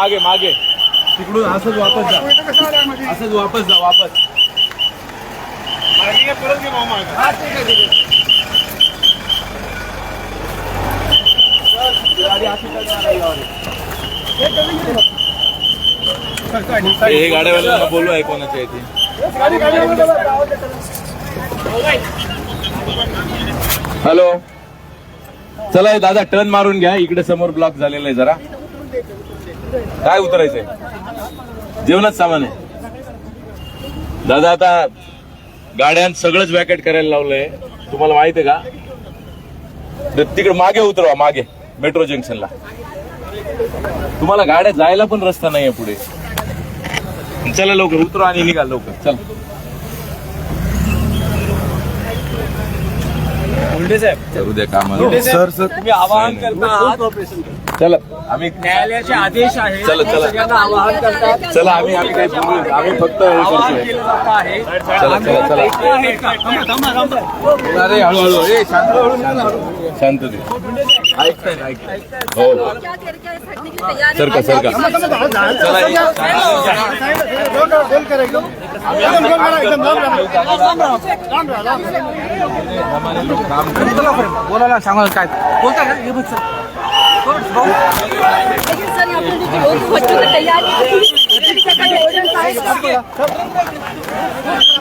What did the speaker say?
मागे मागे. तिकडून असंच वापस जा. असंच वापस जा वापस. हे गाड्यावाल्यांना बोलू आहे कोणाच्या इथे? हॅलो. चला दादा टर्न मारून घ्या. इकडे समोर ब्लॉक झालेला आहे जरा. काय उतरायचंय? जेवणच सामान आहे. दादा आता गाड्यां सगळंच वॅकेट करायला लावलंय. तुम्हाला माहीत आहे का? तर तिकडे मागे उतरवा मागे मेट्रो जंक्शनला तुम्हाला गाड्या जायला पण रस्ता नाहीये पुढे. चला लवकर उतरा आणि निघा लवकर. चला. करू द्या कामाला. Sir sir. तुम्ही आवाहन करता. चला. आम्ही न्यायालयाचे आदेश आहे. चला, चला. सगळ्यांना आवाहन करतात. चला आम्ही आम्ही काही बोलू आम्ही फक्त हे करतोय. चला. अरे हळूहळू. शांत. शांत दे हो सरका सरका बोलायला सांगा काय बोलता का